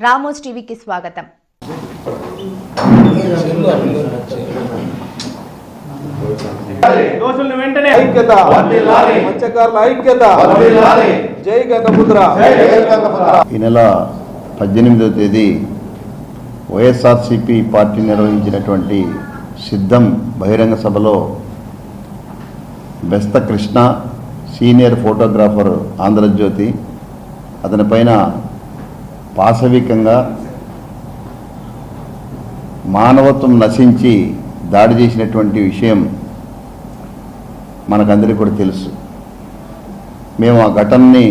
Ramos టీవీకి స్వాగతం. దోషులను వెంటనే ఐక్యత. మత్స్యకారుల ఐక్యత. జై గంగపుత్ర ఈ నెల పద్దెనిమిదవ తేదీ వైఎస్ఆర్సిపి పార్టీ నిర్వహించినటువంటి సిద్ధం బహిరంగ సభలో బెస్త కృష్ణ సీనియర్ ఫోటోగ్రాఫర్ ఆంధ్రజ్యోతి అతని పైన పాశవికంగా మానవత్వం నశించి దాడి చేసినటువంటి విషయం మనకందరికీ కూడా తెలుసు. మేము ఆ ఘటనని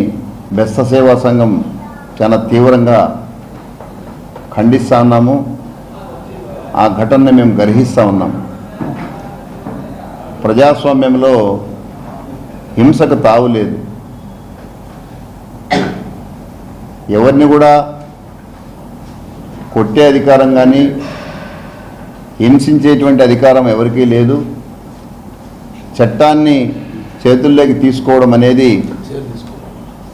బెస్త సేవా సంఘం చాలా తీవ్రంగా ఖండిస్తా ఉన్నాము ఆ ఘటనని మేము గర్హిస్తూ ఉన్నాము ప్రజాస్వామ్యంలో హింసకు తావు లేదు ఎవరిని కూడా కొట్టే అధికారం కానీ హింసించేటువంటి అధికారం ఎవరికీ లేదు. చట్టాన్ని చేతుల్లోకి తీసుకోవడం అనేది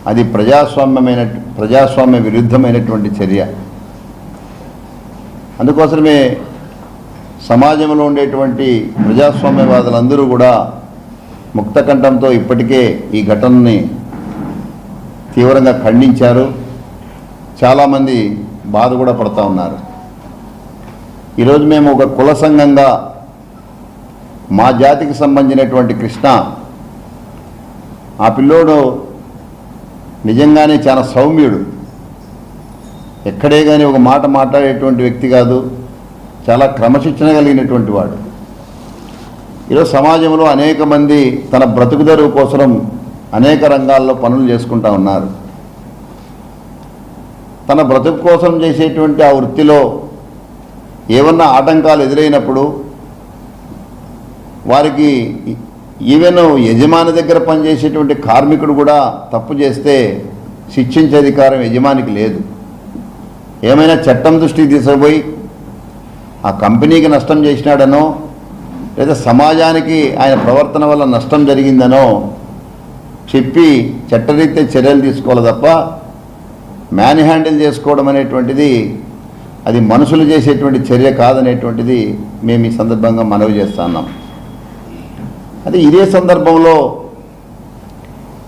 అది ప్రజాస్వామ్యమైన ప్రజాస్వామ్య విరుద్ధమైనటువంటి చర్య. అందుకోసమే సమాజంలో ఉండేటువంటి ప్రజాస్వామ్యవాదులందరూ కూడా ముక్తకంఠంతో ఇప్పటికే ఈ ఘటనని తీవ్రంగా ఖండించారు. చాలామంది బాధ కూడా పడతా ఉన్నారు. ఈరోజు మేము ఒక కుల సంఘంగా మా జాతికి సంబంధించినటువంటి కృష్ణ ఆ పిల్లోడు నిజంగానే చాలా సౌమ్యుడు. ఎక్కడే కానీ ఒక మాట మాట్లాడేటువంటి వ్యక్తి కాదు చాలా క్రమశిక్షణ కలిగినటువంటి వాడు. ఈరోజు సమాజంలో అనేక మంది తన బ్రతుకుదరువు కోసం అనేక రంగాల్లో పనులు చేసుకుంటా ఉన్నారు. తన బ్రతుకు కోసం చేసేటువంటి ఆ వృత్తిలో ఏమన్నా ఆటంకాలు ఎదురైనప్పుడు వారికి ఈవెన్ యజమాని దగ్గర పనిచేసేటువంటి కార్మికుడు కూడా తప్పు చేస్తే శిక్షించే అధికారం యజమానికి లేదు. ఏమైనా చట్టం దృష్టికి తీసుకుపోయి ఆ కంపెనీకి నష్టం చేసినాడనో లేదా సమాజానికి ఆయన ప్రవర్తన వల్ల నష్టం జరిగిందనో చెప్పి చట్టరీత్యా చర్యలు తీసుకోవాలి తప్ప మ్యాన్ హ్యాండిల్ చేసుకోవడం అనేటువంటిది అది మనుషులు చేసేటువంటి చర్య కాదనేటువంటిది మేము ఈ సందర్భంగా మనవి చేస్తున్నాం అదే ఇదే సందర్భంలో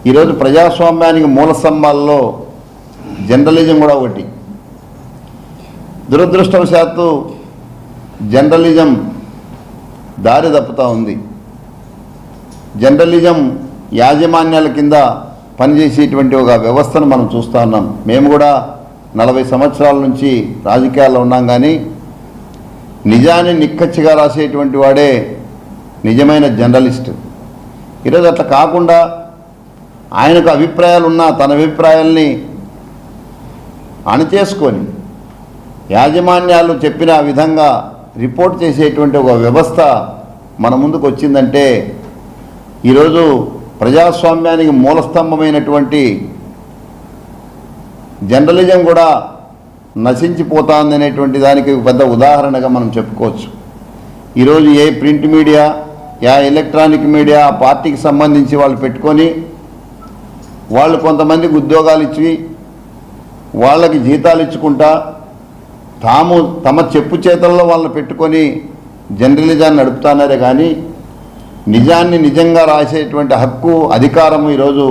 ఈరోజు ప్రజాస్వామ్యానికి మూల స్తంభాల్లో జర్నలిజం కూడా ఒకటి. దురదృష్టవశాత్తు జర్నలిజం దారి తప్పుతూ ఉంది. జర్నలిజం యాజమాన్యాల కింద పనిచేసేటువంటి ఒక వ్యవస్థను మనం చూస్తూ ఉన్నాం. మేము కూడా నలభై సంవత్సరాల నుంచి రాజకీయాల్లో ఉన్నాం కానీ నిజాన్ని నిక్కచ్చిగా రాసేటువంటి వాడే నిజమైన జర్నలిస్ట్. ఈరోజు అట్లా కాకుండా ఆయనకు అభిప్రాయాలు ఉన్నా తన అభిప్రాయాల్ని అణచేసుకొని యాజమాన్యాలు చెప్పిన విధంగా రిపోర్ట్ చేసేటువంటి ఒక వ్యవస్థ మన ముందుకు వచ్చిందంటే ఈరోజు ప్రజాస్వామ్యానికి మూలస్తంభమైనటువంటి జర్నలిజం కూడా నశించిపోతుంది అనేటువంటి దానికి పెద్ద ఉదాహరణగా మనం చెప్పుకోవచ్చు. ఈరోజు ఏ ప్రింట్ మీడియా యా ఎలక్ట్రానిక్ మీడియా పార్టీకి సంబంధించి వాళ్ళు పెట్టుకొని వాళ్ళు కొంతమందికి ఉద్యోగాలు ఇచ్చి వాళ్ళకి జీతాలు ఇచ్చుకుంటా తాము తమ చెప్పు చేతల్లో వాళ్ళని పెట్టుకొని జర్నలిజాన్ని నడుపుతున్నారే కానీ నిజాన్ని నిజంగా రాసేటువంటి హక్కు అధికారం ఈరోజు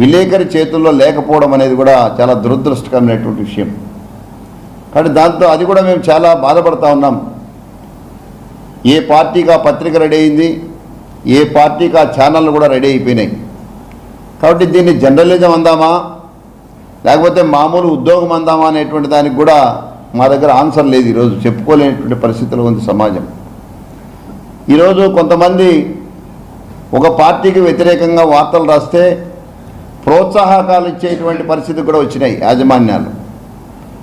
విలేకరి చేతుల్లో లేకపోవడం అనేది కూడా చాలా దురదృష్టకరమైనటువంటి విషయం. కాబట్టి దాంతో అది కూడా మేము చాలా బాధపడతా ఉన్నాం. ఏ పార్టీకి ఆ పత్రిక రెడీ అయింది ఏ పార్టీకి ఆ ఛానళ్ళు కూడా రెడీ అయిపోయినాయి. కాబట్టి దీన్ని జర్నలిజం అందామా లేకపోతే మామూలు ఉద్యోగం అందామా అనేటువంటి దానికి కూడా మా దగ్గర ఆన్సర్ లేదు ఈరోజు. చెప్పుకోలేనటువంటి పరిస్థితిలో ఉంది సమాజం. ఈరోజు కొంతమంది ఒక పార్టీకి వ్యతిరేకంగా వార్తలు రాస్తే ప్రోత్సాహకాలు ఇచ్చేటువంటి పరిస్థితి కూడా వచ్చినాయి యాజమాన్యాలు.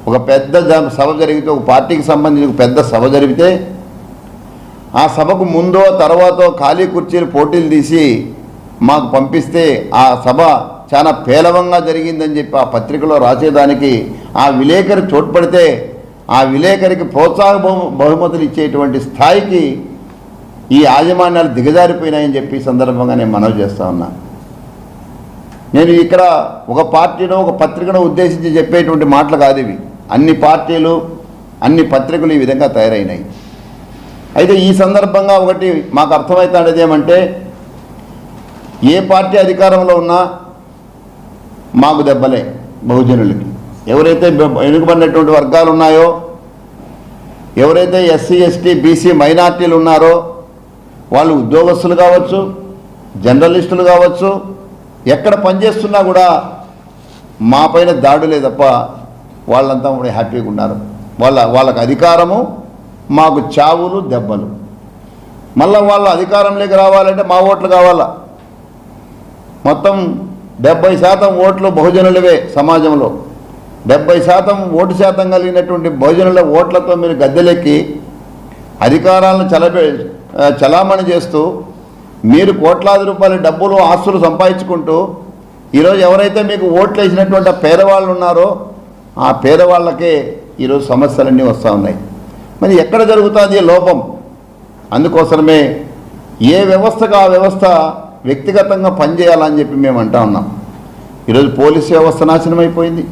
ఒక పెద్ద జ- సభ జరిగితే ఒక పార్టీకి సంబంధించి పెద్ద సభ జరిగితే ఆ సభకు ముందో తర్వాతో ఖాళీ కుర్చీలు పోటీలు తీసి మాకు పంపిస్తే ఆ సభ చాలా పేలవంగా జరిగిందని చెప్పి ఆ పత్రికలో రాసేదానికి ఆ విలేకరి చోటుపడితే ఆ విలేకరికి ప్రోత్సాహ బహుమతులు ఇచ్చేటువంటి స్థాయికి ఈ యాజమాన్యాలు దిగజారిపోయినాయని చెప్పి సందర్భంగా నేను మనవి చేస్తూ ఉన్నా. నేను ఇక్కడ ఒక పార్టీనో ఒక పత్రికను ఉద్దేశించి చెప్పేటువంటి మాటలు కాదు ఇవి. అన్ని పార్టీలు అన్ని పత్రికలు ఈ విధంగా తయారైనాయి. అయితే ఈ సందర్భంగా ఒకటి మాకు అర్థమవుతాడేది ఏమంటే ఏ పార్టీ అధికారంలో ఉన్నా మాకు దెబ్బలే బహుజనులకి. ఎవరైతే వెనుకబడినటువంటి వర్గాలు ఉన్నాయో ఎవరైతే ఎస్సీ ఎస్టీ బీసీ మైనార్టీలు ఉన్నారో వాళ్ళు ఉద్యోగస్తులు కావచ్చు జర్నలిస్టులు కావచ్చు ఎక్కడ పనిచేస్తున్నా కూడా మా పైన దాడులే తప్ప వాళ్ళంతా కూడా హ్యాపీగా ఉన్నారు. వాళ్ళ వాళ్ళకి అధికారము మాకు చావులు దెబ్బలు. మళ్ళీ వాళ్ళ అధికారంలోకి రావాలంటే మా ఓట్లు కావాలా? మొత్తం డెబ్బై శాతం ఓట్లు బహుజనులవే సమాజంలో. డెబ్బై శాతం ఓటు శాతం కలిగినటువంటి బహుజనుల ఓట్లతో మీరు గద్దెలెక్కి అధికారాలను చలబె చలామణి చేస్తూ మీరు కోట్లాది రూపాయల డబ్బులు ఆస్తులు సంపాదించుకుంటూ ఈరోజు ఎవరైతే మీకు ఓట్లు వేసినటువంటి పేదవాళ్ళు ఉన్నారో ఆ పేదవాళ్ళకే ఈరోజు సమస్యలన్నీ వస్తూ ఉన్నాయి. మరి ఎక్కడ జరుగుతుంది లోపం? అందుకోసమే ఏ వ్యవస్థకు ఆ వ్యవస్థ వ్యక్తిగతంగా పనిచేయాలని చెప్పి మేము అంటా ఉన్నాం. ఈరోజు పోలీసు వ్యవస్థ నాశనం అయిపోయింది.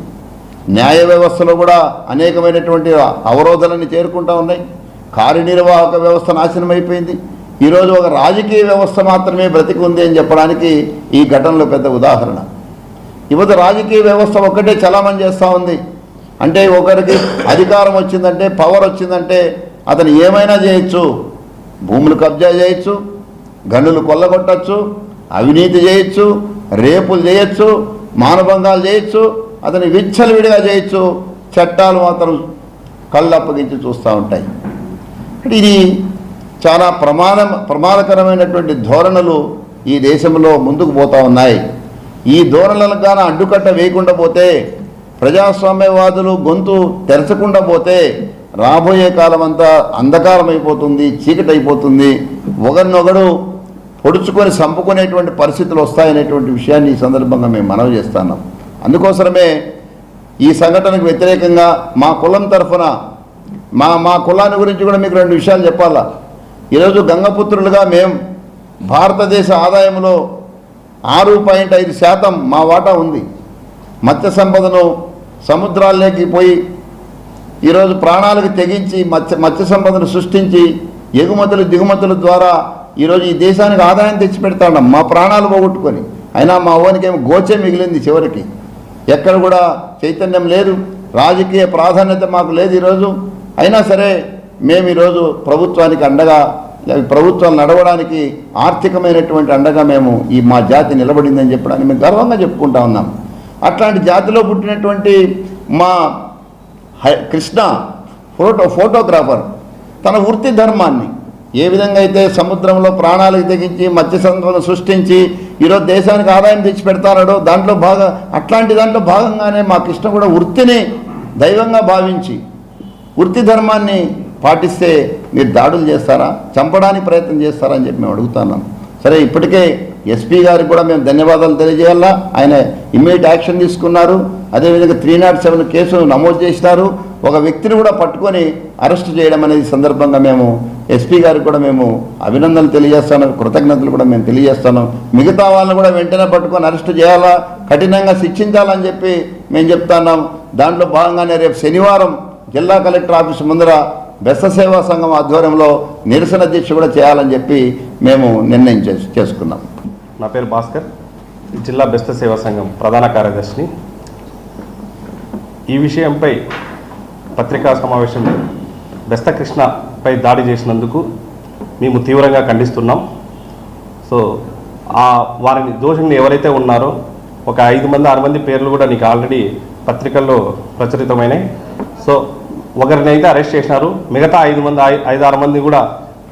న్యాయ వ్యవస్థలో కూడా అనేకమైనటువంటి అవరోధాలన్నీ చేరుకుంటా ఉన్నాయి. కార్యనిర్వాహక వ్యవస్థ నాశనం అయిపోయింది ఈరోజు ఒక రాజకీయ వ్యవస్థ మాత్రమే బ్రతికి ఉంది అని చెప్పడానికి ఈ ఘటనలో పెద్ద ఉదాహరణ. యువత రాజకీయ వ్యవస్థ ఒక్కటే చలామణి చేస్తూ ఉంది. అంటే ఒకరికి అధికారం వచ్చిందంటే పవర్ వచ్చిందంటే అతను ఏమైనా చేయొచ్చు. భూములు కబ్జా చేయొచ్చు గనులు కొల్లగొట్టచ్చు అవినీతి చేయొచ్చు రేపులు చేయొచ్చు మానభంగాలు చేయొచ్చు అతని విచ్చలవిడిగా చేయొచ్చు. చట్టాలు మాత్రం కళ్ళు అప్పగించి చూస్తూ ఉంటాయి. ఇది చాలా ప్రమాద ప్రమాదకరమైనటువంటి ధోరణులు ఈ దేశంలో ముందుకు పోతా ఉన్నాయి. ఈ ధోరణులకు గాన అడ్డుకట్ట వేయకుండా పోతే ప్రజాస్వామ్యవాదులు గొంతు తెరచకుండా పోతే రాబోయే కాలం అంతా అంధకారం అయిపోతుంది చీకటి అయిపోతుంది ఒకరినొకడు పొడుచుకొని చంపుకునేటువంటి పరిస్థితులు వస్తాయనేటువంటి విషయాన్ని ఈ సందర్భంగా మేము మనవి చేస్తున్నాం. అందుకోసమే ఈ సంఘటనకు వ్యతిరేకంగా మా కులం తరఫున మా మా కులాన్ని గురించి కూడా మీకు రెండు విషయాలు చెప్పాలా? ఈరోజు గంగపుత్రులుగా మేము భారతదేశ ఆదాయంలో ఆరు పాయింట్ ఐదు శాతం మా వాటా ఉంది. మత్స్య సంపదను సముద్రాల్లోకి పోయి ఈరోజు ప్రాణాలకు తెగించి మత్స్య మత్స్య సంపదను సృష్టించి ఎగుమతులు దిగుమతుల ద్వారా ఈరోజు ఈ దేశానికి ఆదాయం తెచ్చిపెడతాం మా ప్రాణాలు పోగొట్టుకొని. అయినా మా ఓనికేమో గోచే మిగిలింది చివరికి. ఎక్కడ కూడా చైతన్యం లేదు. రాజకీయ ప్రాధాన్యత మాకు లేదు ఈరోజు. అయినా సరే మేము ఈరోజు ప్రభుత్వానికి అండగా ప్రభుత్వం నడవడానికి ఆర్థికమైనటువంటి అండగా మేము ఈ మా జాతి నిలబడిందని చెప్పడానికి మేము గర్వంగా చెప్పుకుంటా ఉన్నాం. అట్లాంటి జాతిలో పుట్టినటువంటి మా హై- కృష్ణ ఫోటో ఫోటోగ్రాఫర్ తన వృత్తి ధర్మాన్ని ఏ విధంగా అయితే సముద్రంలో ప్రాణాలకు తెగించి మత్స్య సృష్టించి ఈరోజు దేశానికి ఆదాయం తెచ్చిపెడతాడో దాంట్లో భాగం అట్లాంటి దాంట్లో భాగంగానే మా కృష్ణ కూడా వృత్తిని దైవంగా భావించి వృత్తి ధర్మాన్ని పాటిస్తే మీరు దాడులు చేస్తారా? చంపడానికి ప్రయత్నం చేస్తారా అని చెప్పి మేము అడుగుతున్నాం. సరే ఇప్పటికే ఎస్పీ గారికి కూడా మేము ధన్యవాదాలు తెలియజేయాలా? ఆయన ఇమ్మీడియట్ యాక్షన్ తీసుకున్నారు. అదేవిధంగా త్రీ నాట్ సెవెన్ కేసు నమోదు చేసినారు. ఒక వ్యక్తిని కూడా పట్టుకొని అరెస్ట్ చేయడం అనేది సందర్భంగా మేము ఎస్పీ గారికి కూడా మేము అభినందనలు తెలియజేస్తాను కృతజ్ఞతలు కూడా మేము తెలియజేస్తాను మిగతా వాళ్ళని కూడా వెంటనే పట్టుకొని అరెస్ట్ చేయాలా? కఠినంగా శిక్షించాలని చెప్పి మేము చెప్తున్నాం. దాంట్లో భాగంగానే రేపు శనివారం జిల్లా కలెక్టర్ ఆఫీస్ ముందర బెస్త సేవా సంఘం ఆధ్వర్యంలో నిరసన దీక్ష కూడా చేయాలని చెప్పి మేము నిర్ణయం చేసుకున్నాం. నా పేరు భాస్కర్. జిల్లా బెస్త సేవా సంఘం ప్రధాన కార్యదర్శిని. ఈ విషయంపై పత్రికా సమావేశం బెస్త కృష్ణపై దాడి చేసినందుకు మేము తీవ్రంగా ఖండిస్తున్నాం. సో ఆ వారిని దోషంగా ఎవరైతే ఉన్నారో ఒక ఐదు మంది ఆరు మంది పేర్లు కూడా నీకు ఆల్రెడీ పత్రికల్లో ప్రచురితమైనాయి. సో ఒకరిని అయితే అరెస్ట్ చేసినారు. మిగతా ఐదు మంది ఐ- ఐదు ఆరు మంది కూడా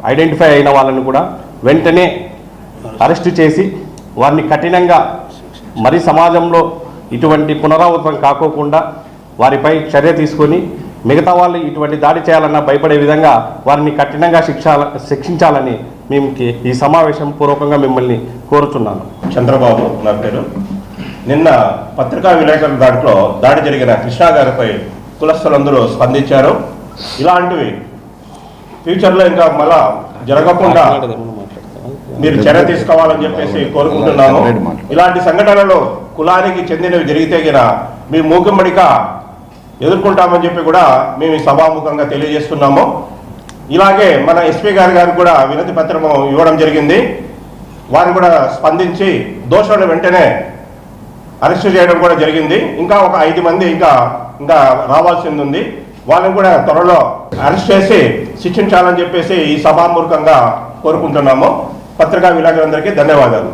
ఐడెంటిఫై అయిన వాళ్ళని కూడా వెంటనే అరెస్ట్ చేసి వారిని కఠినంగా మరి సమాజంలో ఇటువంటి పునరావృతం కాకోకుండా వారిపై చర్య తీసుకొని మిగతా వాళ్ళు ఇటువంటి దాడి చేయాలన్నా భయపడే విధంగా వారిని కఠినంగా శిక్ష శిక్షించాలని మేము ఈ సమావేశం పూర్వకంగా మిమ్మల్ని కోరుతున్నాను చంద్రబాబు నా పేరు. నిన్న పత్రికా విలేకరుల దాంట్లో దాడి జరిగిన కృష్ణా గారిపై కులస్తులందరూ స్పందించారు. ఇలాంటివి ఫ్యూచర్లో ఇంకా మళ్ళా జరగకుండా మీరు చర్య తీసుకోవాలని చెప్పేసి కోరుకుంటున్నాము ఇలాంటి సంఘటనలు కులానికి చెందినవి జరిగితే గిన మీ మూకుమ్మడిగా ఎదుర్కొంటామని చెప్పి కూడా మేము సభాముఖంగా తెలియజేస్తున్నాము. ఇలాగే మన ఎస్పీ గారి గారికి కూడా వినతి పత్రము ఇవ్వడం జరిగింది. వారు కూడా స్పందించి దోషులను వెంటనే అరెస్ట్ చేయడం కూడా జరిగింది. ఇంకా ఒక ఐదు మంది ఇంకా ఇంకా రావాల్సింది ఉంది వాళ్ళని కూడా త్వరలో అరెస్ట్ చేసి శిక్షించాలని చెప్పేసి ఈ సభామూర్ఖంగా కోరుకుంటున్నాము. పత్రికా విలేకరులందరికీ ధన్యవాదాలు.